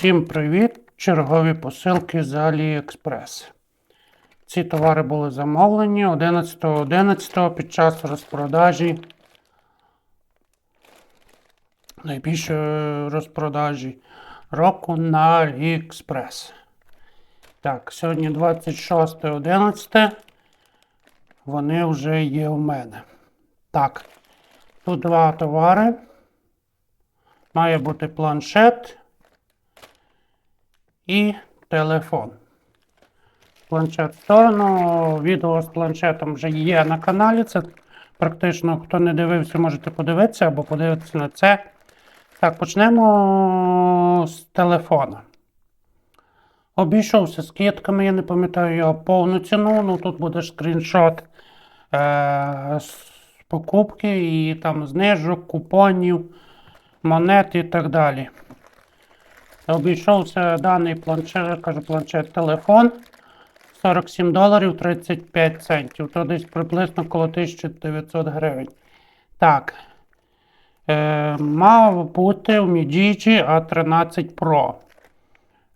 Всім привіт! Чергові посилки з AliExpress. Ці товари були замовлені 11.11 під час розпродажі. Найбільшої розпродажі року на AliExpress. Так, сьогодні 26.11. Вони вже є у мене. Так, тут два товари. Має бути планшет і телефон. Планшет в сторону. Відео з планшетом вже є на каналі. Це практично, хто не дивився, можете подивитися або подивитися на це. Так, почнемо з телефона. Обійшовся скидками, я не пам'ятаю його повну ціну. Ну тут буде скріншот е- з покупки і там знижок, купонів, монет і так далі. Обійшовся даний планшет, кажу, планшет телефон 47 доларів 35 центів. То десь приблизно коло 1900 гривень. Так. Е, мав бути в Midigi A13 Pro.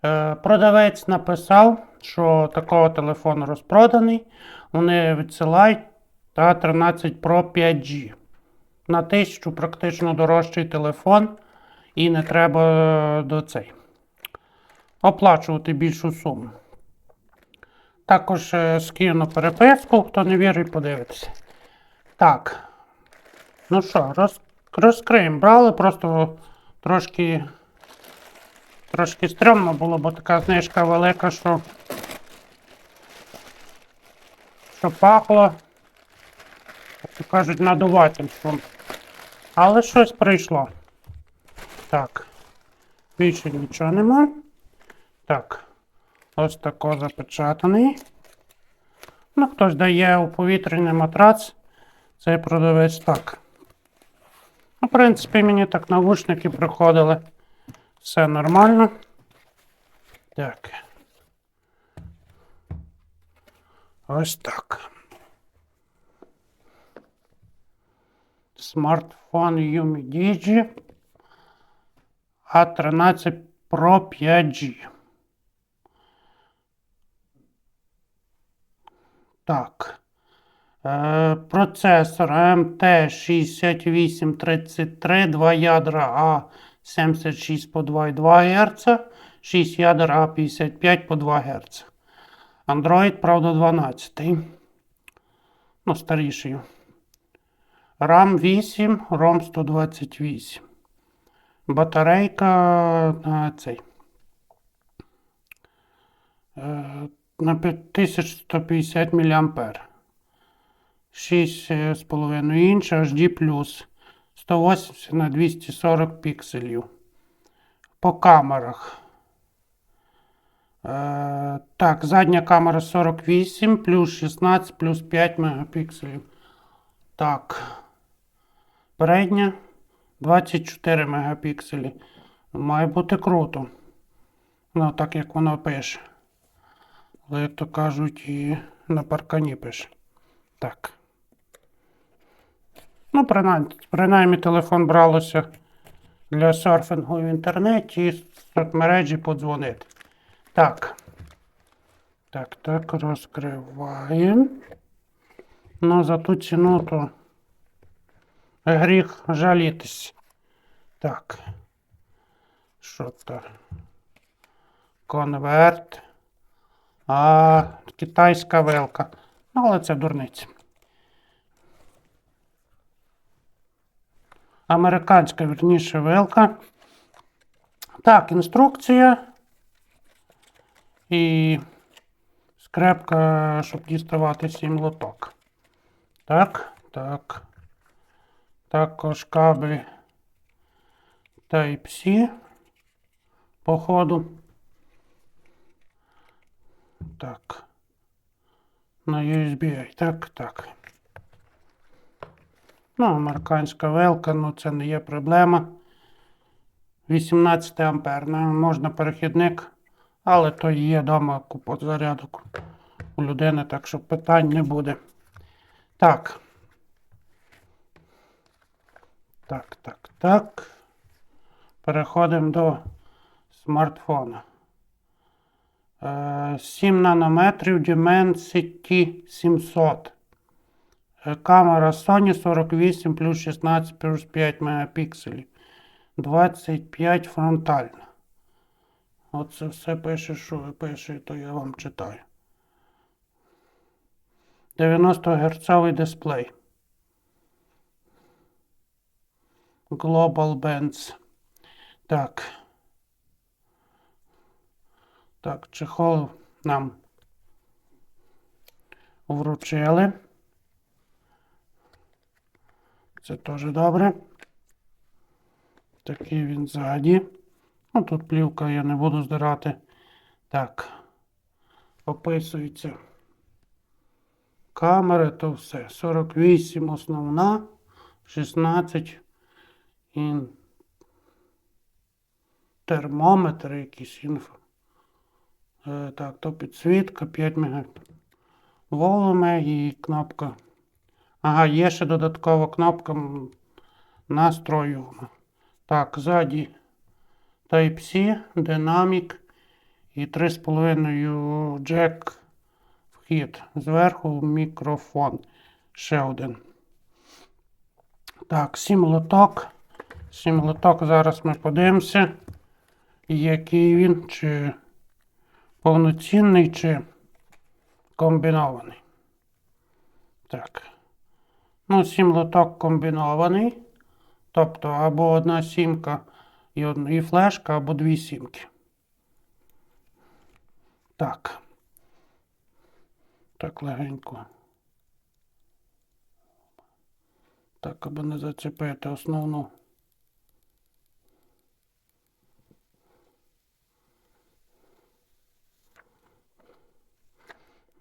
Е, продавець написав, що такого телефону розпроданий. Вони відсилають A13 Pro 5G. На 1000 практично дорожчий телефон. І не треба е, до цей. Оплачувати більшу суму. Також е, скину переписку, хто не вірить, подивитися. Так. Ну що, роз, розкриємо. Брали, просто трошки. Трошки стрьомно було, бо така знижка велика, що. Що пахло. Як кажуть, надувательством. Але щось прийшло. Так. Більше нічого нема. Так. Ось тако запечатаний. Ну, хтось дає у повітряний матрац. Цей продавець так. Ну, в принципі, мені так навушники приходили. Все нормально. Так. Ось так. Смартфон Umidigi A13 Pro 5G. Так. Е, процесор MT6833, 2 ядра А76 по 2,2 Гц, 6 ядер А55 по 2 Гц. Android, правда, 12. Ну, старіший. RAM 8, ROM 128. Батарейка на цей. На 5150 мА. 6,5 інч HD+. 180 на 240 пікселів. По камерах. Е, так, задня камера 48, плюс 16, плюс 5 мегапікселів. Так. Передня 24 мегапікселі. Має бути круто. Ну, так як воно пише. Але, як то кажуть, і на паркані пише. Так. Ну, принаймні, принаймні телефон бралося для серфінгу в інтернеті і з соцмережі подзвонити. Так. Так, так, розкриваємо. Ну, за ту ціну то гріх жалітись. Так. Що то? Конверт. А китайська вилка. Ну, але це дурниця. Американська, вірніше, вилка. Так, інструкція. І скрепка, щоб діставати сім лоток. Так, так. Також кабель Type-C. Походу. Так. На USB. Так, так. Ну, американська велка, ну це не є проблема. 18 ампер. Ну, можна перехідник, але то є вдома купа зарядок у людини, так що питань не буде. Так. Так, так, так. Переходимо до смартфона. Е, 7 нанометрів Dimensity 700. Е, Камера Sony 48 плюс 16 плюс 5 мегапікселів. 25 фронтальна. Оце все пише, що ви пише, то я вам читаю. 90 герцовий дисплей. Global Bands. Так. Так, чехол нам вручили. Це теж добре. Такий він ззаді. Ну, тут плівка я не буду здирати. Так. Описується. Камери, то все. 48 основна, 16 і термометр якийсь інфо. Е, так, то підсвітка 5 МГц. Волуме і кнопка. Ага, є ще додаткова кнопка настрою. Так, ззаді Type-C, динамік і 3,5 джек вхід. Зверху мікрофон. Ще один. Так, сім лоток. Сім лоток. Зараз ми подивимося, який він, чи повноцінний, чи комбінований. Так. Ну, сім лоток комбінований. Тобто або одна сімка і, і флешка, або дві сімки. Так. Так легенько. Так, аби не зачепити основну.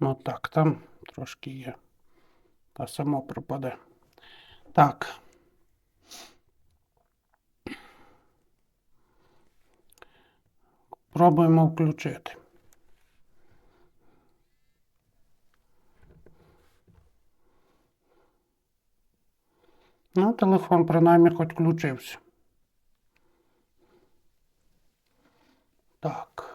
Ну так, там трошки є. Та само пропаде. Так. Пробуємо включити. Ну, телефон принаймні хоч включився. Так.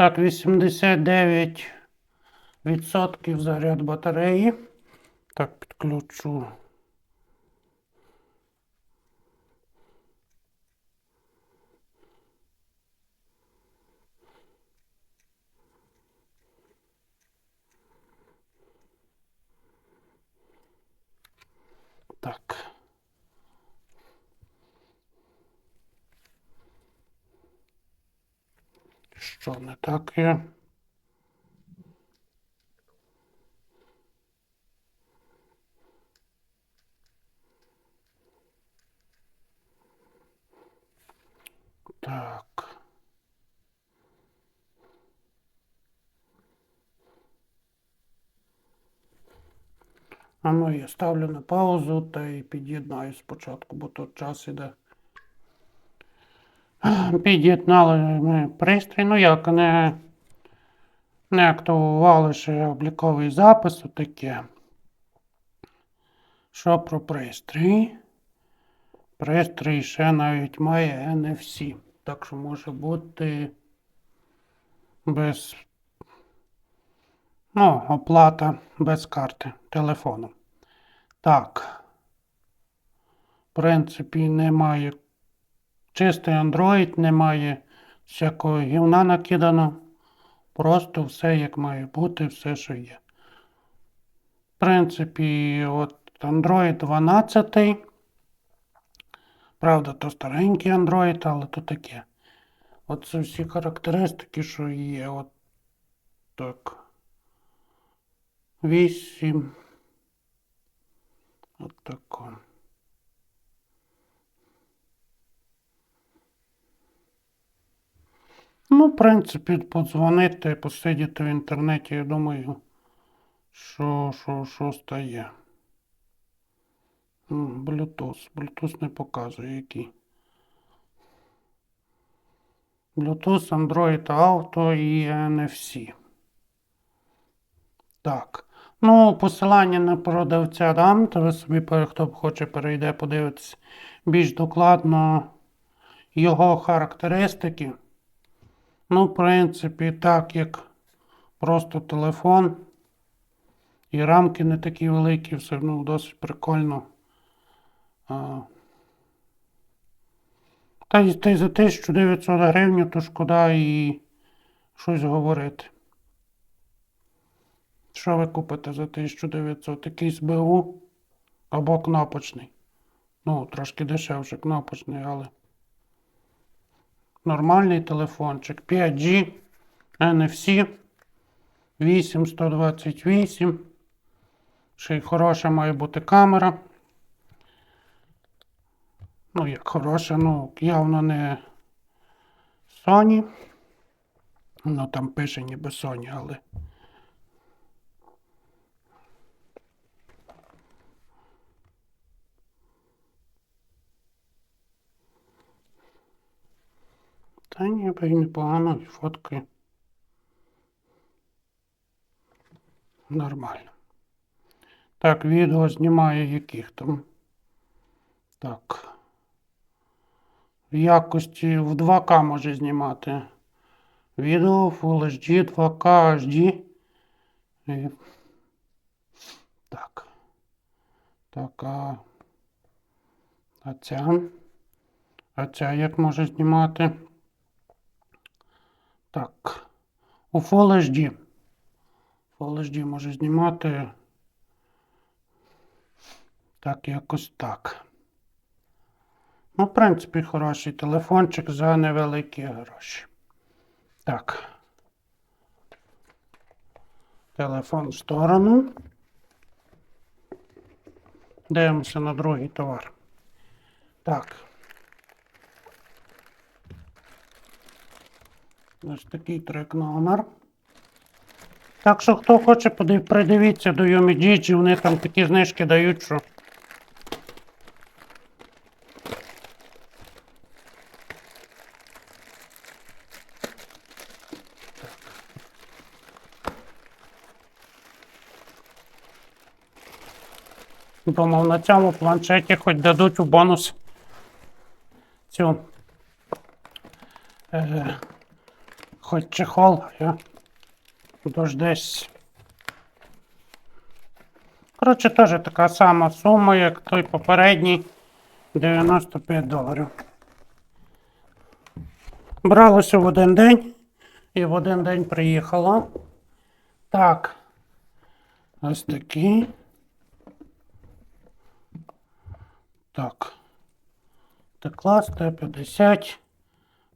Так, 89 відсотків заряд батареї. Так, підключу. Так. Що не так є? Так. А ну я ставлю на паузу та й під'єднаю спочатку, бо тут час іде. Під'єднали ми пристрій, ну як не, не активували ще обліковий запис, отаке. Що про пристрій? Пристрій ще навіть має NFC, так що може бути без ну, оплата без карти телефоном. Так. В принципі, немає чистий Android, немає всякого гівна накидано. Просто все як має бути, все, що є. В принципі, от Android 12. Правда, то старенький Android, але то таке. От це всі характеристики, що є. От так. 8. От тако. Ну, в принципі, подзвонити, посидіти в інтернеті, я думаю, Що, що, що стає? М, Bluetooth. Bluetooth не показує який. Bluetooth, Android Auto і NFC. Так. Ну, посилання на продавця дам, то ви собі, хто хоче, перейде, подивитися більш докладно його характеристики. Ну, в принципі, так як просто телефон. І рамки не такі великі, все ну, досить прикольно. А, та й за 1900 гривень, то шкода і щось говорити. Що ви купите за 1900? Якийсь БУ або кнопочний. Ну, трошки дешевше кнопочний, але. Нормальний телефончик. 5G, NFC, 8128. Ще й хороша має бути камера. Ну, як хороша, ну, явно не Sony. Ну, там пише ніби Sony, але. Та ніби й непогано, і фотки. Нормально. Так, відео знімає яких там. Так. В якості в 2К може знімати. Відео Full HD, 2К HD. І... Так. Так, а... а ця? А ця як може знімати? Так. У Full HD. Full HD може знімати. Так, якось так. Ну, в принципі, хороший телефончик за невеликі гроші. Так. Телефон в сторону. Дивимося на другий товар. Так. Ось такий трек номер. Так що, хто хоче, придивіться до Юміджіджі, вони там такі знижки дають, що. Думав, на цьому планшеті хоч дадуть у бонус цю. Е, хоч чехол, я дождесь. Коротше, теж така сама сума, як той попередній 95 доларів. Бралося в один день і в один день приїхало. Так. Ось такий. Так. Т-клас Т-50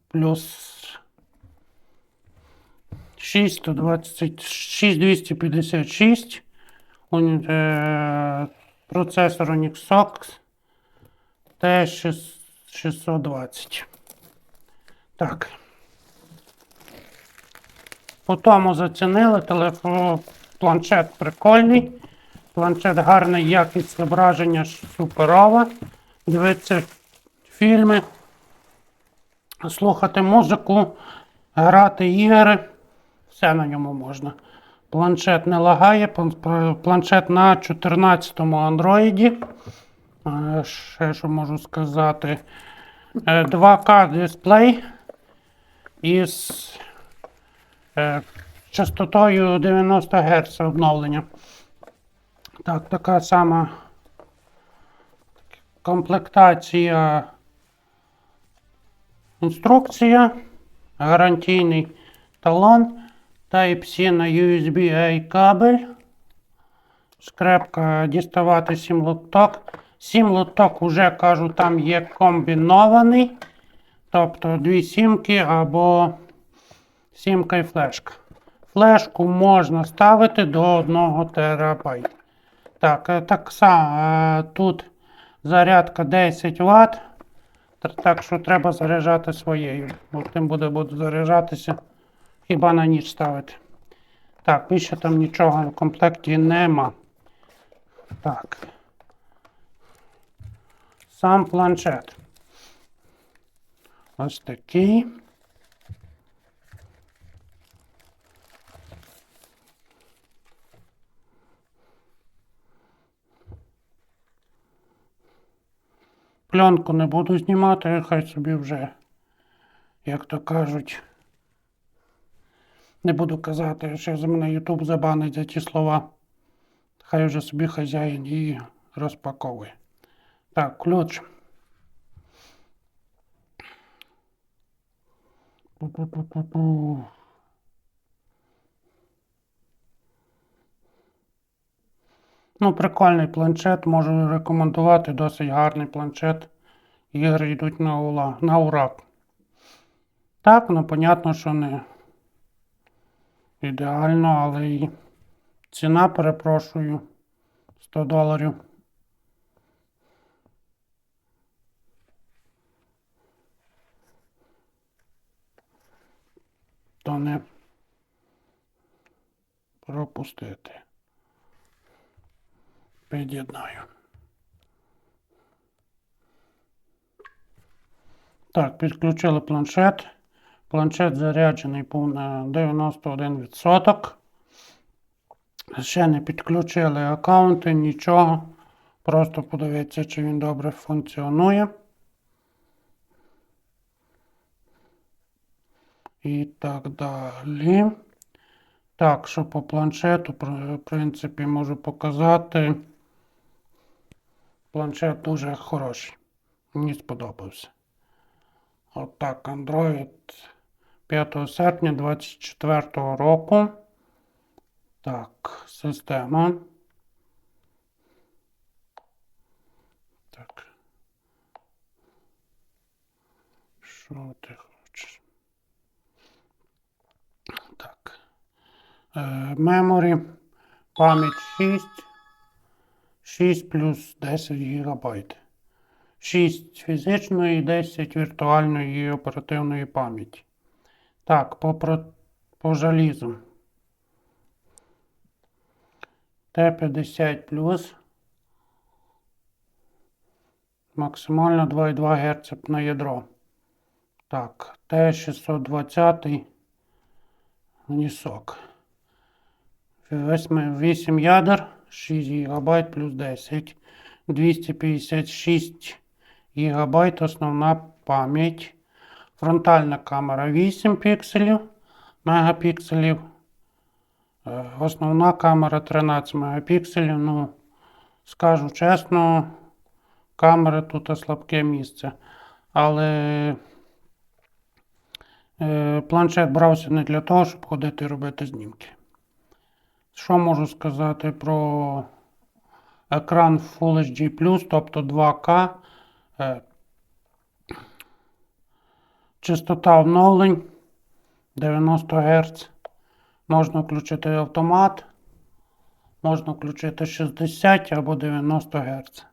плюс 6, 126, 256. Уні- е, Процесор Unix Sox T620. Так. По тому зацінили телефон, планшет прикольний. Планшет гарний, якість зображення суперова. Дивитися фільми, слухати музику, грати ігри. Все на ньому можна. Планшет не лагає, планшет на 14-му андроїді. Е, Ще що можу сказати. Е, 2К дисплей із е, частотою 90 Гц обновлення. Так, така сама комплектація. Інструкція, гарантійний талон, Type-C на USB-A кабель, скрепка діставати 7 лоток. 7 лоток вже кажу, там є комбінований, тобто дві сімки або сімка і флешка. Флешку можна ставити до 1 терабайт. Так, е, так само е, тут зарядка 10 Вт. Так що треба заряджати своєю, тим буде, буде заряджатися, хіба на ніч ставити. Так, більше там нічого в комплекті нема. Так. Сам планшет. Ось такий. Пленку не буду знімати, хай собі вже, як то кажуть. Не буду казати, що за мене Ютуб забанить за ті слова. Хай вже собі хазяїн її розпаковує. Так, ключ. Пу-пу-пу-пу-пу. Ну, прикольний планшет, можу рекомендувати, досить гарний планшет. Ігри йдуть на, ула, на ура. Так, ну понятно, що не ідеально, але і ціна, перепрошую, 100 доларів. То не пропустити. Під'єднаю. Так, підключили планшет. Планшет заряджений був на 91%. Ще не підключили аккаунти, нічого. Просто подивіться, чи він добре функціонує. І так далі. Так, що по планшету, в принципі, можу показати. Планшет дуже хороший. Мені сподобався. Отак, Android 5 серпня 2024 року. Так, система. Так. Що ти хочеш? Так. Е, Memory. Пам'ять 6. 6 плюс 10 гігабайт. 6 фізичної, і 10 віртуальної і оперативної пам'яті. Так, по, по желізу. Т50 плюс. Максимально 2,2 Гц на ядро. Так, Т620 нісок. 8, 8 ядер, 6 ГБ плюс 10. 256 ГБ основна пам'ять. Фронтальна камера 8 пікселів, мегапікселів. Е, Основна камера 13 мегапікселів. Ну, скажу чесно, камери тут слабке місце. Але е, планшет брався не для того, щоб ходити і робити знімки. Що можу сказати про екран Full HD+, тобто 2К. Частота оновлень 90 Гц. Можна включити автомат. Можна включити 60 або 90 Гц.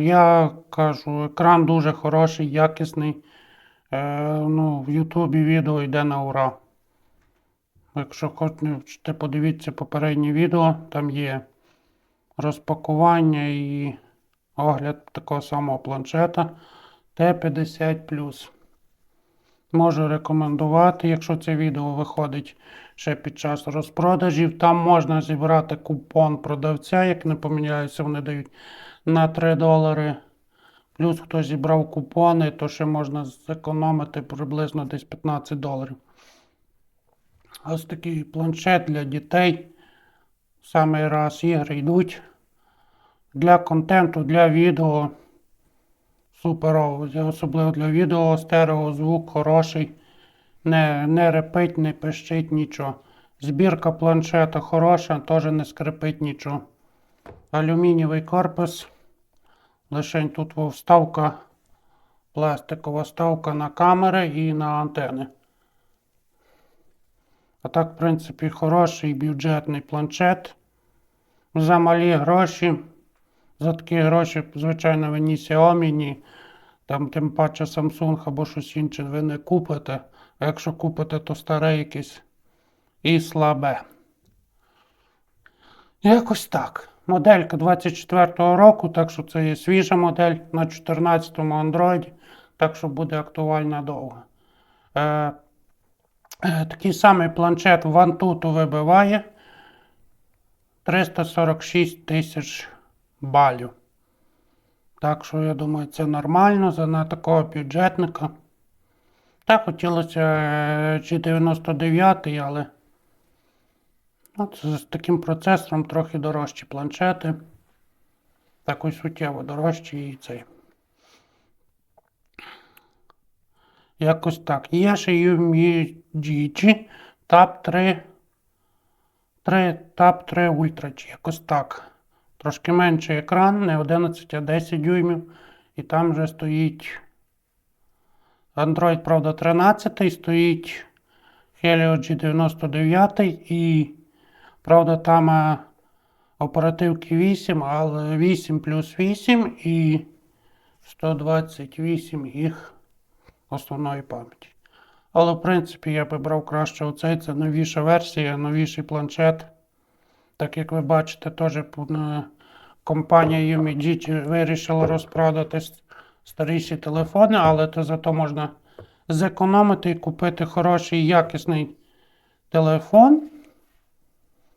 Я кажу, екран дуже хороший, якісний. Е, ну, в Ютубі відео йде на ура. Якщо хочете, подивіться попереднє відео, там є розпакування і огляд такого самого планшета Т50. Можу рекомендувати, якщо це відео виходить ще під час розпродажів. Там можна зібрати купон продавця, як не помиляюся, вони дають на 3 долари. Плюс хто зібрав купони, то ще можна зекономити приблизно десь 15 доларів. Ось такий планшет для дітей. Саме раз ігри йдуть. Для контенту, для відео. Суперово. Особливо для відео, стерео, звук хороший. Не, не репить, не пищить нічого. Збірка планшета хороша, теж не скрипить нічого. Алюмінієвий корпус. Лишень тут вставка, пластикова вставка на камери і на антени. А так, в принципі, хороший бюджетний планшет. За малі гроші. За такі гроші, звичайно, ви ні Xiaomi, ні Там тим паче Samsung або щось інше ви не купите. А якщо купите, то старе якесь і слабе. Якось так. Моделька 24-го року, так що це є свіжа модель на 14-му Android, так що буде актуальна довго. Е, е, такий самий планшет в Antutu вибиває 346 тисяч балів. Так що я думаю, це нормально за такого бюджетника. Так, хотілося е, G99, але ну, це з таким процесором трохи дорожчі планшети. Так ось суттєво дорожчі і цей. Якось так. Є ще UMG Tab 3. 3 Tab 3 Ultra чи якось так. Трошки менший екран, не 11, а 10 дюймів. І там вже стоїть Android, правда, 13, стоїть Helio G99 і, правда, там е, оперативки 8, але 8 плюс 8 і 128 їх основної пам'яті. Але, в принципі, я би брав краще оцей, це новіша версія, новіший планшет. Так як ви бачите, теж компанія UMG вирішила розпродати старіші телефони, але то зато можна зекономити і купити хороший якісний телефон.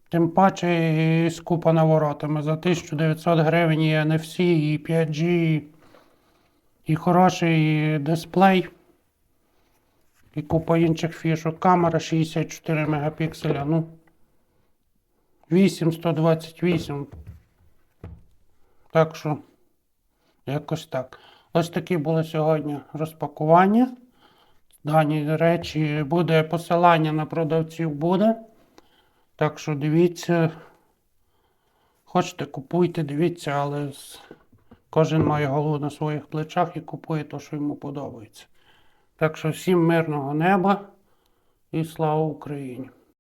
Тим паче з купа наворотами. За 1900 гривень і NFC, і 5G, і- і хороший дисплей. І купа інших фішок. Камера 64 мегапікселя. Ну, 8, 128. Так що, якось так. Ось такі були сьогодні розпакування. Дані речі буде посилання на продавців буде. Так що дивіться. Хочете, купуйте, дивіться, але кожен має голову на своїх плечах і купує те, що йому подобається. Так що всім мирного неба і слава Україні!